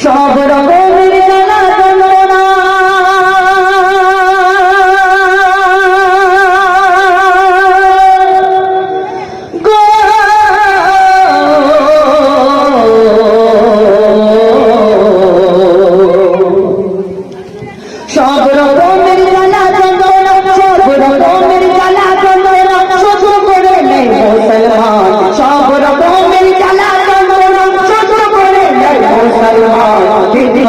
সব রকমের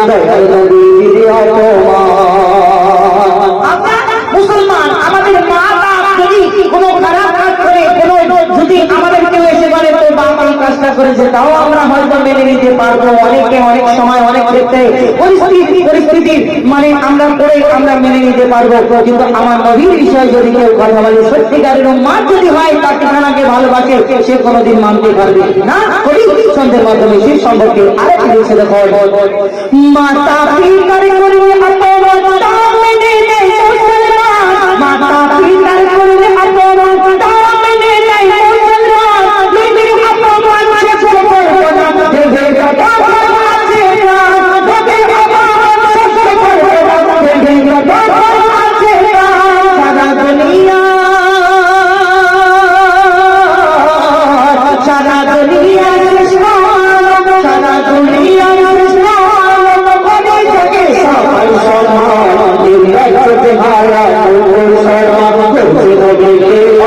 দয়াল নবীর আমরা মুসলমান, আমাদের মা বাপ যদি কোনো খারাপ কাজ করে কোনো যদি আমাদের কেউ আমরা পারব অনেকে অনেক সময় অনেক ক্ষেত্রে পরিস্থিতি পরিস্থিতি মানে আমরা করে আমরা মেনে নিতে পারব। কিন্তু আমার নবীর বিষয় যদি কেউ কথা বলে, সত্যিকারের মার যদি হয়, তার ঠিকানাকে ভালোবাসে, সে কোনোদিন মানতে পারবে না। কবি সন্ধ্যের মাধ্যমে সে সম্পর্কে আরেকটি বিষয় দেখো মাতা পিতার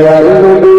Yeah.